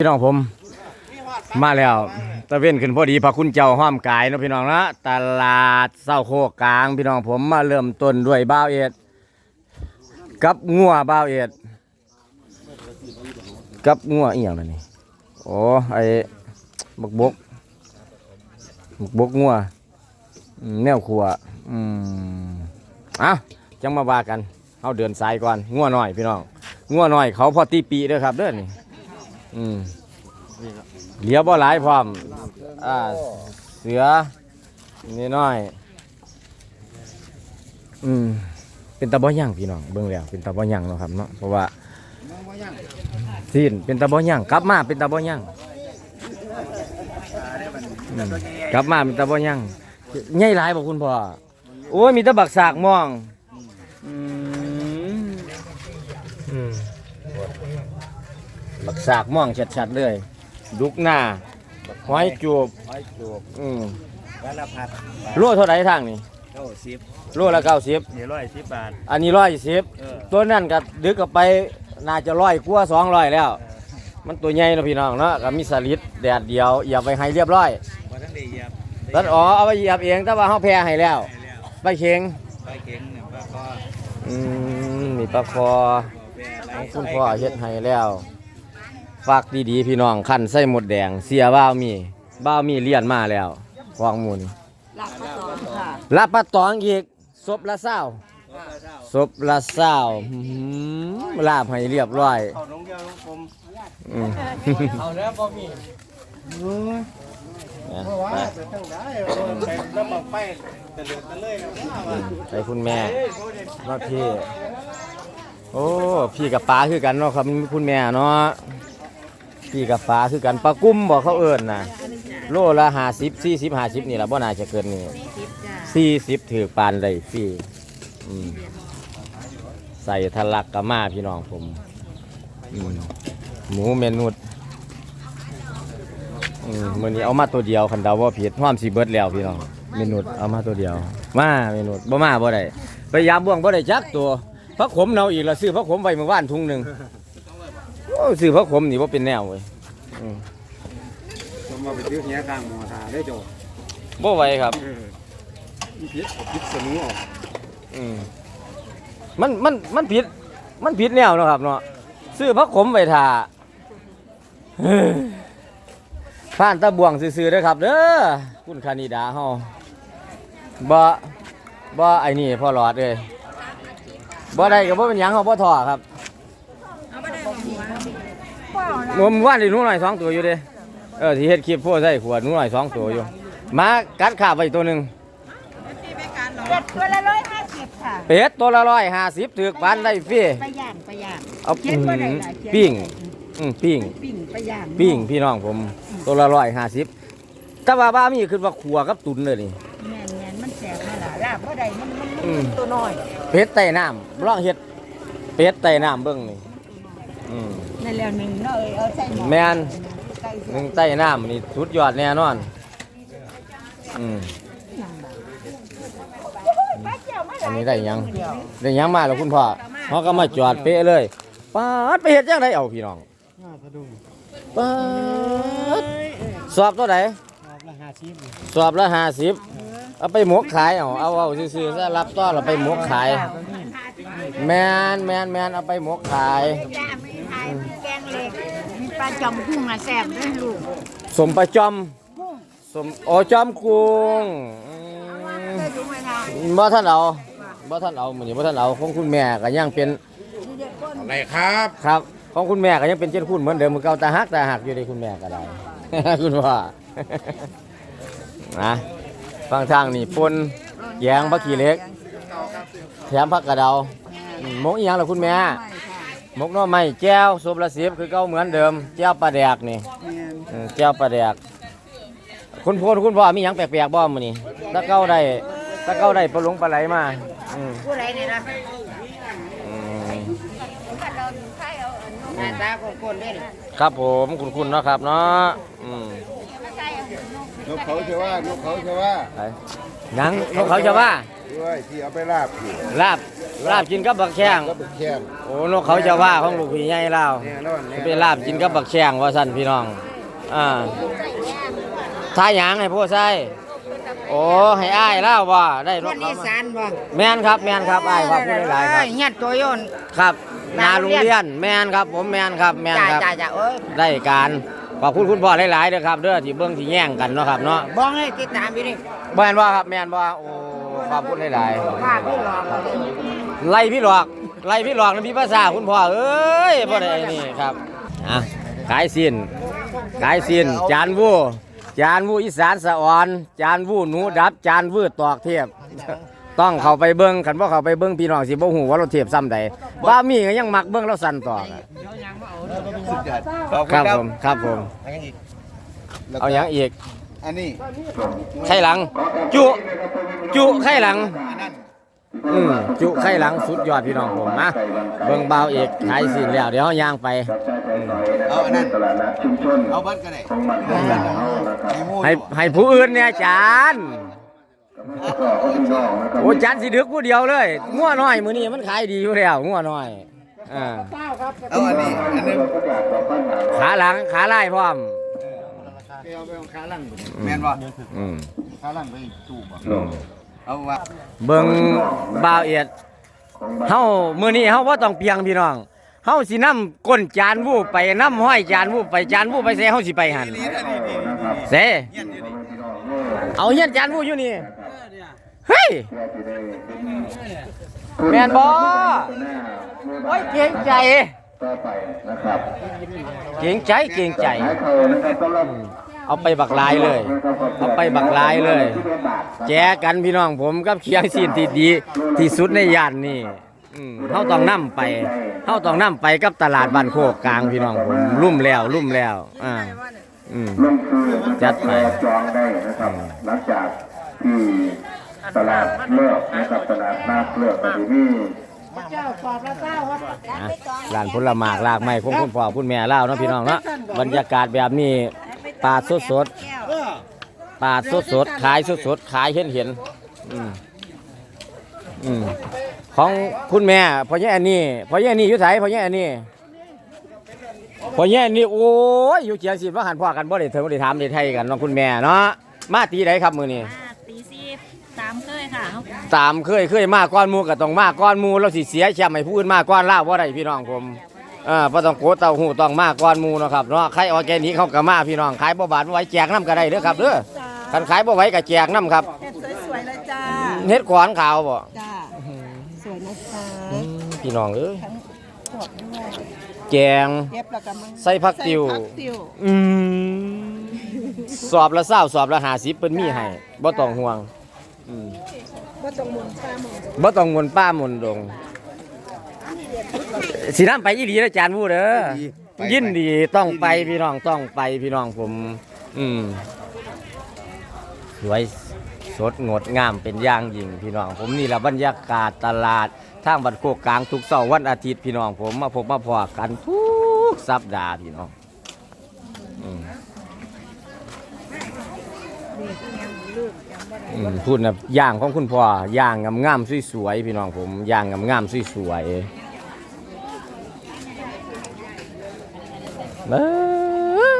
พี่น้องผมมาแล้วตะเวนขึ้นพอดีพระคุณเจ้าห้อมกายนะพี่น้องนะตลาดเศร้าโคกลาง พี่น้องผมมาเริ่มต้นด้วยบ้าวเอ็ด กับงัวบ้าวเอ็ด กับงัวอีหยังนี่โอ้ไอ้บกบกบกบกงัวแนวขัวอืมอ้าจังมาว่ากันเอาเดินสายก่อนงัวหน่อยพี่น้องงัวหน่อยเขาพอตีปีเด้อครับเด้อนี่ อืมเหลียวบ่หลายพร้อม อ่า เสือนี่น้อย อืม เป็นตาบ่ย่างพี่น้อง เบิ่งแล้ว เป็นตาบ่ย่างเนาะครับเนาะ เพราะว่าซีนเป็นตาบ่ย่างกลับมาเป็นตาบ่ย่างอืมกลับมาเป็นตาบ่ย่างใหญ่หลายบ่คุณพ่อ โอ้ย มีแตะบักสากมอง อืมอืม บักสากม่องชัดๆเลยดุกหน้าหอยจูบร้อยจูบอืมวันละพัดโลเท่าไหร่ทางนี่เก้าสิบโลละเก้าสิบนี่ร้อยสิบบาท อันนี้ร้อยสิบเออตัวนั่นก็ดึกกับไปน่าจะร้อยกว่าสองร้อยแล้ว มันตัวใหญ่เนาะพี่น้องเนาะก็มีสลิดแดดเดียวเหยียบไว้ให้เรียบร้อยวันทั้งได้เหยียบตัดอ๋อเอาไปเหยียบเองแต่ว่าเฮาแพ้ให้แล้วไปแล้วไปเค็งไปเก่งเนี่ยป้าก็อืมมีปลาคอแปรไหลของคุณพ่อเฮ็ดให้แล้ว ฝากดีๆพี่น้องขั้นใส่หมดแดง เสียบ้าวมีบ้าวมีเลียนมาแล้วฟองหมูนี่หลักมาสอนค่ะลาบปลาตองอีกศพละเศร้าศพละเศร้าอื้อหือลาบให้เรียบร้อยเขาน้องเดียวน้องผมอืม เอาแล้วบ่มีนะเพราะว่าจะตั้งได้ไปแล้วมาไปตะเลือดตะเลยแล้วว่าไปคุณแม่มาพี่ โอ้ พี่กับปลาคือกันเนาะครับคุณแม่เนาะ พี่กับปลาคือกันปลากุ้มบอกเขาเอิญนะโลละห้าสิบสี่สิบห้าสิบนี่ละบ่น่าจะเกินนี่สี่สิบถือปานได้ฟรีอืมใส่ทะลักกะมาพี่น้องผมอืมหมูเมนูดอืมมื้อนี้เอามาตัวเดียวคันเดาว่าผิดห้อมสีเบิร์ดแล้วพี่น้องเมนูดเอามาตัวเดียว มาเมนูดบ่มาบ่ได้พยายามบ่วงบ่ได้จักตัวพักขมเนาอีกและซื้อพักขมไว้เมื่อวานถุงหนึ่ง อ้ซื้อพักขมนี่บ่เป็นแนวเว้ยอืมผมมาไปซื้อเนี้ยข้างหมอทาได้โจบ่ไหวครับพิษพิษสนุออกอืมมันมันมันผิด มันผิดแนวเนาะครับเนาะซื้อพักขมไปทาเฮ้ยผ่านตะบวงซื่อๆเด้อครับเด้อคุณคานิดาเฮาบ่บ่ไอ้นี่พ่อหลอดเลยบ่ได้ก็บ่เป็นหยังเฮาบ่ท้อครับ เอาไปได้หัวว้าวละ ผมว่านได้หนูหน่อยสองตัวอยู่เด้เออที่เฮ็ดคลิปโพสต์ใส่ขวดหนูหน่อยสองตัวอยู่หมากัดขาบไปตัวหนึงเจ็ดตัวละร้อยห้าสิบค่ะเป็ดตัวละร้อยห้าสิบถือกปานได้ฟรีไปย่างไปย่างเอาเจ็ดตัวใดล่ะเจ็ดปิ้งอืมปิ้งปิ้งไปย่างปิ้งพี่น้องผมตัวละร้อยห้าสิบแต่ว่าบ้ามีคือว่าขัวกับตุนเลยนี่แม่นแม่นมันแสบมาละลาบเมื่อใดมันมันอืมมันตัวน้อยเป็ดไต่น้ำลองเฮ็ดเป็ดไต่น้ำเบิ่งนี่ อืมนั่นแล้วหนึ่งเนาะเอ้ยเอาใส่หม้อแม่นไก่หนึ่งไต่น้ำนี่สุดยอดแน่นอน อืมอันนี้ได้หยังได้หยังมาแล้วคุณพ่อเขาก็มาจอดเป๊ะเลยปาดไปเฮ็ดจังไดเอาพี่น้องน่าสะดุ้งปาดสอบตัวไหนรอบละห้าสิบสอบละห้าสิบเอาไปหมกขายเอาเอาเอาซื้อๆซะรับต้อนเราไปหมกขาย แมนแมนแมนเอาไปหมกขาย จ้ามีไทยมีแกงเล็กมี ปลาจอมกุ้งอะแซ่บด้วยลูกสมประจอมกุ้งสมโอจอมกุ้งอืมเคยดูไหมคะบ่ท่านเอาบ่ท่านเอามื้อนี้บ่ท่านเอาของคุณแม่ก็ยังเป็นอะไรครับครับของคุณแม่ก็ยังเป็นเจ้าคุณเหมือนเดิมมือเก่าตาหักตาหักอยู่ในคุณแม่ก็ได้ คุณว่า นะฟังทางนี่ปนแยงบักขี้เหล็ก แถมผักกระเดาอืมหมกอีหยังล่ะคุณแม่ ไม่ค่ะห มกหน่อไม้แก้วซุปละสิบคือเก่าเหมือนเดิมแก้วปลาแดกนี่แม่นเออแก้วปลาแดก คุณพ่อคุณพ่อมีหยังแปลกๆบ่มื้อนี้ตะเก้าได้ตะเก้าได้ปลาหลงปลาไหลมาอืมผู้ใดนี่นะอืมหน้าตาของคนเด้นี่ครับผมคุณคุณเนาะครับเนาะอืม นกเขาเชื่อว่านกเขาเชื่อว่าไปหยังนกเขาจะว่าด้วยที่เอาไปลาบอยู่ลาบลาบกินกับบักแข้งก็เป็นแข้งโอ้นกเขาจะว่าของลูกพี่ใหญ่แล้วแน่นอนแน่ไปลาบกินกับบักแข้งว่าสั่นพี่น้องอ่าทายหยังให้พ่อใส่โอ้ให้อ้ายเล่าว่าได้รคถนเขาอีมาสานบ่แม่นครับแม่นครับอ้ายว่าพูดหลายๆครับ เฮียตัวโยน ครับนาโรงเรียนแม่นครับผมแม่นครับแม่นจ้าครับ จ้าจ้าเอ้ยได้การ ขอบคุณคุณพ่อหลายๆเด้อครับเด้อที่เบิ่งที่แย่งกันเนาะครับเนาะบ้องเลยติดตามอยู่นี่แม่นบ่ครับแม่นบ่โอ้ขอบคุณหลายว่าพี่หลอกๆไล่พี่หลอกไล่พี่หลอกนั่นพี่ภาษาคุณพ่อเอ้ยบ่ได้นี่ครับอะขายสิ้นขายสิ้นจานวูจานวูอีสานสะอ่อน จานวูหนูดับจานวืดตอกเทียบ ต้องเข้าไปเบิ่งคันบ่เข้าไปเบิ่งพี่น้องสิบ่ฮู้ว่าเราเทียบซ้ำใดว่ามีก็ยังมักเบิ่งเราสั่นตอกอะสุดยอดขอบคคุรัณบครับผมครับผมอันนี้อีกเอาหยังอีกอันนี้ไข่หลัง จุจุไข่หลังอันนั้นอืมจุไข่หลังสุดยอดพี่น้องผมนะเบิ่งเบาวเอกขายสินแล้วเดี๋ยวเฮาย่างไปอืมเอาอันนั้นเอาเบัตรก็ได้ให้หมู่ให้ให้ผู้อื่นเนี่ยอาจารย์ โอ้อาจารย์สิดึกผู้เดียวเลยงัวน้อยมื้อนี้มันขายดีอยู่แล้วงัวน้อยอ่าเอาอันนี้อันนึงขาหลังขาลายพร้อมแม่นบ่อืมข้าล่างไปตู้บ่อืมเอาว่าเบิ่งบ่าวเอียดเฮามื้อนี้เฮาบ่ต้องเปียงพี่น้องเฮาสินำก้นจานวูบไปนำห้อยจานวูบไปจานวูบไปเสเฮาสิไปหั่นนี่อันนี้นี่เสเงี้ยอยู่นี่เอาเฮียนจานวูบอยู่นี่ เฮ้ย แมนบ่โอ้ยเก่งใจเก่งใจเก่งใจอืมเอาไปบักลายเลย เอาไปบักลายเลย แจกันพี่น้องผมกับเคียงซีนที่ดีที่สุดในย่านนี่อืมเฮาต้องนํไปเฮาต้องนํไปกับตลาดบ้านโคกกลางพี่น้องผมลุ่มแล้วลุ่มแล้วอ่าอืมจัดไป จองได้นะครับ หลังจากที่ ตลาดเลิกนะครับตลาดนัดเลิกไปที่นี่อะร้านผลหมากลากไม้ของคุณพ่อคุณแม่เล่าเนาะพี่น้องเนาะบรรยากาศแบบนี้ปลาสดสดๆปลาสดสดๆขายสดสดๆขายเห็นเห็นๆอืมอืมของคุณแม่พ่อแย่อันนี้พ่อแย่อันนี้อยู่ไสพ่อแย่อันนี้พ่อแย่อันนี้โอ้ยอยู่เจียงสิว่าหันพ่อกันบ่ได้เถิงบ่ได้ถามได้ไทยกันเนาะคุณแม่เนาะมาตีไหนครับมื้อนี้ อ่าตีซีสามเคยค่ะ ตามเคยเคยมาก้อนหมูก็ต้องมาก้อนหมูเราสิเสียแชมป์ให้ผู้อื่นมาก้อนล่าบ่ได้พี่น้องผมเอ่าบ่ต้องโกดเต้าหู้ต้องมาก้อนหมูเนาะครับเนาะใครออร์แกนิกเขาก็มาพี่น้องขายบ่บาทบ่ไหวแจกน้ำก็ได้เด้อครับเด้อคันขายบ่ไหวก็แจกน้ำครับเห็ดสวยๆเลยจ้าเฮ็ดขวานขาวบ่จ้าสวยนะจ๊ะอืมพี่น้องเอ้ยขวดด้วยแจงเย็บแล้วก็มันใส่ผักติ๋วใส่ผักติ๋วอืมสอบละ20สอบละ50เพิ่นมีให้บ่ต้องห่วง อืมว่าตรงมุมชาหมุนบ่ต้องมนต์ป้ามนต์ดงสิน้ำไปอีหลีนะอาจารย์วู้เด้อยินดีต้องไปพี่น้องต้องไปพี่น้องผม อืมสวยสดงดงามเป็นอย่างยิ่งพี่น้อง ผมนี่แหละบรรยากาศตลาดทางบัดโคกกลางทุกเสาร์วันอาทิตย์พี่น้องผมมาพบมาพอกันทุกสัปดาห์พี่น้องอืม อืมพูดนะย่างของคุณพ่อย่างงามๆสวยๆพี่น้องผมย่างงามๆสวยๆเอ้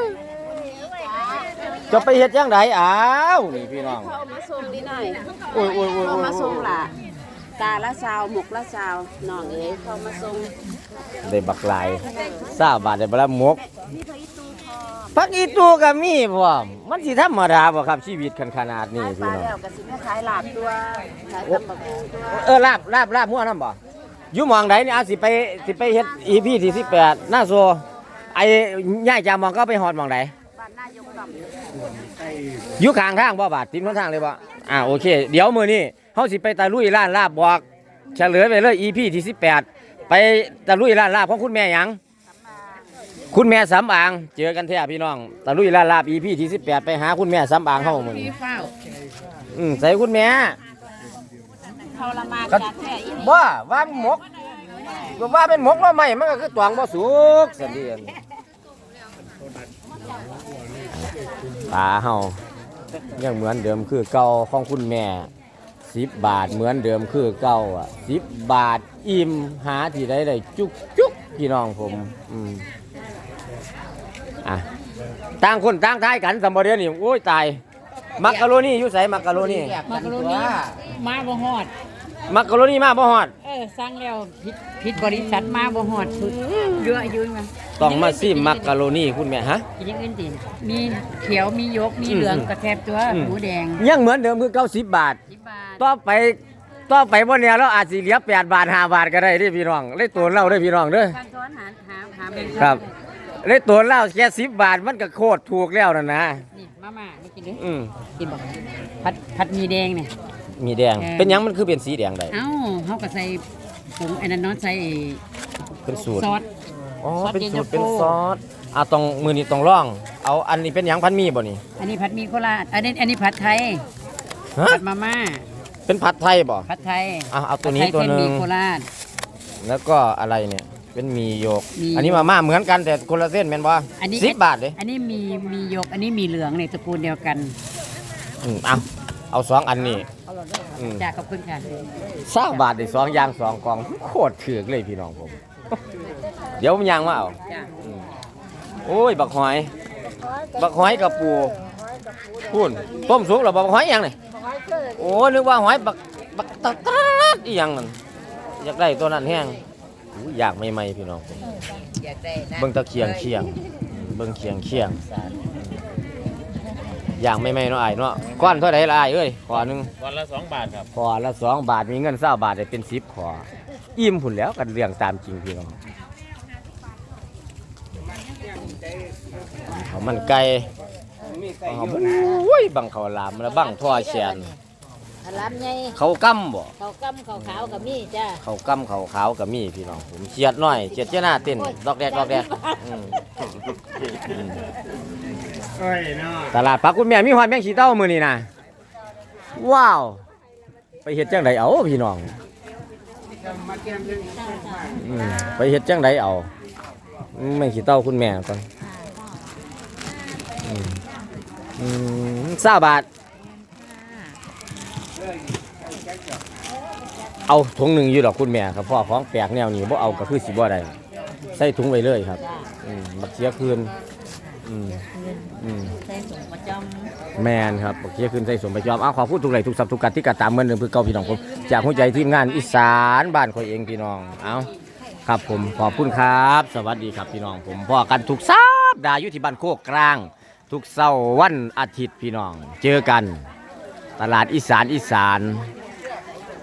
ยจะไปเฮ็ดจังไดอ้าวนี่พี่น้องเขามาส่งนิดหน่อยโอ้ยโอ้ยโอ้ยเขาโอ้ยมาส่งล่ะตาละสาวหมกละสาวน้องเอ๋ยเขามาส่งได้บักหลายทราบบาทได้บละหมก พักอีตูก็มีพร้อมมันสิธรรมดาบ่ครับชีวิตคันขนาดนี้ขายปพี่ลาน้องแล้วก็สิมาขายลาบตัวขายตำบักหุ่งตัวเออลาบลาบลาบมั่วนํบ่อยู่หมองใดนี่อาสิไปสิไปเฮ็ด EP ที่18หน้าโซไอ้ย้ายจากหมองก็ไปฮอดหมองใด บ้านนายกต่ำ อยู่ข้างทางบ่บาดติดหนทางเลยบ่อ่าโอเค เดี๋ยวมื้อนี้เฮาสิไปตะลุยร้านลาบบอกเฉลยไปเลย EP ที่18 ไปตะลุยร้านลาบของคุณแม่หยัง คุณแม่สำอาง เจอกันแท้พี่น้องตะลุยร้านลาบ EP ที่18ไปหาคุณแม่สำอางเฮามื้อนี้เฝ้าอืมใส่คุณแม่เขาละมานจากแค่อีนี่บ่ว่าหมกว่าเป็นหมกแล้วไม่มันก็คือตวงบ่สุกสันเดียนปลาเฮายังเหมือนเดิมคือเก่าของคุณแม่สิบบาทเหมือนเดิมคือเก่าอะสิบบาทอิ่มหาที่ใดได้จุกจุกพี่น้องผม อืม อะต่างคนต่างทายกันสมบเดียวนี่โอ้ยตาย มักกะโรนี่อยู่ไสมักกะโรนี่มักโรนีมาบ่ฮอด มักกะโรนี่มาบ่ฮอด เออสั่งแล้วผิดผิดบริษัทมาบ่ฮอดสุดเยอะอยู่มันต้องมาซิมมักกะโรนี่คุณแม่ฮะกินอย่างอื่นติมีเขียวมียกมีอืมเหลืองกระแทบตัวอืมหมูแดง ยังเหมือนเดิมคือเก้าสิบบาท10บาทต่อไปต่อไปบ่เนี่ยเราอาจสิเหลือแปดบาทห้าบาทก็ได้เด้พี่น้อง เลยตัวเราเด้อพี่น้องเด้อการซ้อนหาหาหาแบ่งครับ เลยตัวเราแค่สิบบาทมันก็โคตรถูกแล้วนะนะ นี่มาม่าไม่กินเด้ออืมกินบ่ผัดผัดหมีแดงเนี่ย มีแดงเออเป็นหยังมันคือเป็นสีแดงได้เอ้าเฮาก็ใส่ผงไอ้นั่นเนาะใส่เป็นสูตร ซอส อ๋อ ซอสเป็นเย็นสูตรตาโฟเป็นซอส อะต้องมือนี้ต้องร่อง เอาอันนี้เป็นหยังพันมีบ่นี่อันนี้ผัดหมีโคราชอันนี้อันนี้ผัดไทยฮะผัดมาม่าเป็นผัดไทยบ่ ผัดไทยอะเอาตัวนี้ผัดไทยตัวหนึเส้หงมีโคราชแล้วก็อะไรเนี่ย เป็นหมีโยกหมี่อันนี้มาม่าเหมือนกันแต่คนละเส้นแม่นบ่อันนี้สิบบาทเด้อันนี้มีมียก อันนี้มีเหลืองในตระกูลเดียวกันอืมเอาเอาสองอันนี้อืม จากขอบคุณค่ะสามบาทได้สองอย่างสองกล่องโคตรถือกเลยพี่น้องผม เดี๋ยวผมยางมาเอาจ้ะโอ้ย บักหอย บักหอยกับปูพูนต้มสุกหรอบักหอยยังนี่โอ้นึกว่าหอยบักบักตะตะอีหยังนั่นอยากได้ตัวนั้นแห้ง อู้อยากใหม่ๆพี่น้องผมอยากได้นะเบิ่งตะเคียงเคียงเบิ่งเคียงเคียงอยากใหม่ๆเนาะอ้ายเนาะก้อนเท่าไหร่ละอ้ายเอ้ยขอหนึงวันละสองบาทครับขอละสองบาทมีเงินเศร้าบาทได้เป็นสิบขออิ่มผุนแล้วกันเรื่องตามจริงพี่น้องเขาวมันไก่เขาโอ้ยบังเขาวหลามแล้วบังท่อแชน ลำไงเขากำบ่เขากำเขาขาวกับนี่จ้าเขากำเขาขาวกับมีพี่น้องผมเฉียดหน่อยเฉียดเจ้าหน้าเต้นดอกแดกดอกแดกอืมอืมเอ้ยเนาะตลาดปักคุณแม่มีหอยแมงชีเต้ามือนี่นะว้าว ไปเฮ็ดจังไดเอาพี่น้องอืมไปเฮ็ดจังไดเอาแมงชีเต้าคุณแม่ก่อนอืมอืมสาบาท เอาถุงหนึ่งอยู่ดอกคุณแม่ครับพ่อของแปลกแนวนี้บ่เอาก็คือสิบ่ได้ใส่ถุงไว้เลยครับอืมบักเสียคืนอืมอืมใส่ถุงประจแมนครับบักเสียคืนใส่สมไปจอมเอาขอพูดทุกไหลทุกสับทุกกัดที่กัดตามเหมือนเดิมเพื่อเก่าพี่น้องผมจากหัวใจทีมงานอีสานบ้านคอยเองพี่น้องเอาครับผมขอบคุณครับ สวัสดีครับพี่น้องผมพ่อกันทุกสัปดาห์อยู่ที่บ้านโคกกลาง ทุกเสาร์วันอาทิตย์พี่น้อง เจอกัน ตลาดอีสานอีสาน